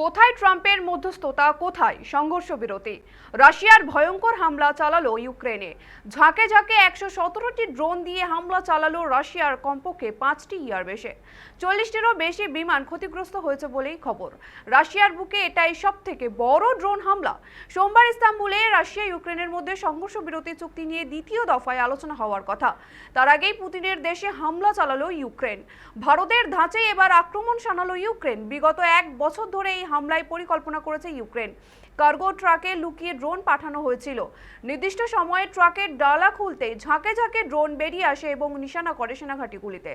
কোথায় ট্রাম্পের মধ্যস্থতা, কোথায় সংঘর্ষ বিরতি? রাশিয়ার ভয়ঙ্কর হামলা চালালো ইউক্রেনে। ঝাঁকে ঝাঁকে একশো সতেরোটি ড্রোন দিয়ে হামলা চালালো রাশিয়ার কমপক্ষে পাঁচটি ইয়ারবেসে চল্লিশটিরও বেশি বিমান ক্ষতিগ্রস্ত হয়েছে বলেই খবর। রাশিয়ার বুকে এটাই সব থেকে বড় ড্রোন হামলা। সোমবার ইস্তাম্বুলে রাশিয়া ইউক্রেনের মধ্যে সংঘর্ষ বিরতি চুক্তি নিয়ে দ্বিতীয় দফায় আলোচনা হওয়ার কথা। তার আগেই পুতিনের দেশে হামলা চালালো ইউক্রেন। ভারতের ধাঁচে এবার আক্রমণ শানালো ইউক্রেন। বিগত এক বছর ধরে এই হামলায় পরিকল্পনা করেছে ইউক্রেন। কার্গো ট্রাকে লুকিয়ে ড্রোন পাঠানো হয়েছিল। নির্দিষ্ট সময়ে ট্রাকের ডালা খুলতে ঝাঁকে ঝাঁকে ড্রোন বেরিয়ে আসে এবং নিশানা করে সেনাঘাঁটিগুলিতে।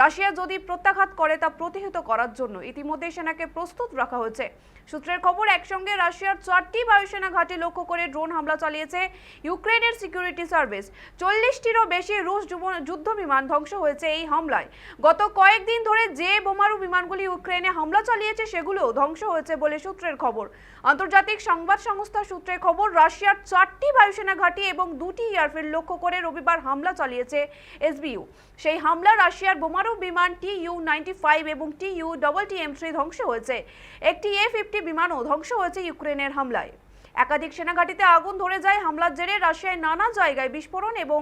রাশিয়া যদি প্রত্যাঘাত করে তা প্রতিহত করার জন্য ইতিমধ্যে সেনাকে প্রস্তুত রাখা হয়েছে। সূত্রের খবর, একসঙ্গে রাশিয়ার চারটি বায়ুসেনা ঘাঁটি লক্ষ্য করে ড্রোন হামলা চালিয়েছে ইউক্রেনের সিকিউরিটি সার্ভিস। চল্লিশটিরও বেশি রুশ যুদ্ধ বিমান ধ্বংস হয়েছে এই হামলায়। গত কয়েকদিন ধরে যে বোমারু বিমানগুলি ইউক্রেনে হামলা চালিয়েছে সেগুলো ধ্বংস হয়েছে বলে সূত্রের খবর। আন্তর্জাতিক সংবাদ সংস্থা সূত্রে খবর, রাশিয়ার চারটি বায়ুসেনা ঘাঁটি এবং দুটি এয়ারফিল্ড লক্ষ্য করে রবিবার হামলা চালিয়েছে এসবিইউ সেই হামলা রাশিয়ার বোমারু বিমান টি ইউ ফাইভ এবং T U double T M three ধ্বংস হয়েছে। একটি এ ফিফটি বিমানও ধ্বংস হয়েছে ইউক্রেনের হামলায়। একাধিক সেনাঘাঁটিতে আগুন ধরে যায়, হামলার জেরে রাশিয়ায় নানা জায়গায় বিস্ফোরণ এবং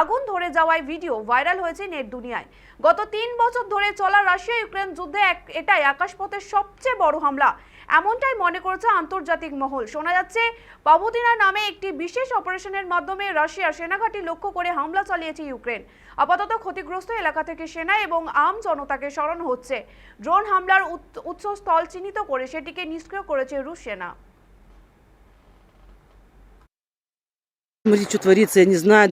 আগুন ধরে যাওয়ায় ভিডিও ভাইরাল হয়েছে নেট দুনিয়ায়। গত তিন বছর ধরে চলা রাশিয়া ইউক্রেন যুদ্ধে এটাই আকাশপথের সবচেয়ে বড় হামলা। এমনটাই মনে করেছে আন্তর্জাতিক মহল শোনা যাচ্ছে পাবুতিনা নামে একটি বিশেষ অপারেশনের মাধ্যমে রাশিয়ার সেনাঘাঁটি লক্ষ্য করে হামলা চালিয়েছে ইউক্রেন আপাতত ক্ষতিগ্রস্ত এলাকা থেকে সেনা এবং আম জনতাকে সরানো হচ্ছে ড্রোন হামলার উৎ- উৎসস্থল চিহ্নিত করে সেটিকে নিষ্ক্রিয় করেছে রুশ সেনা Смотрите, что творится, я не знаю.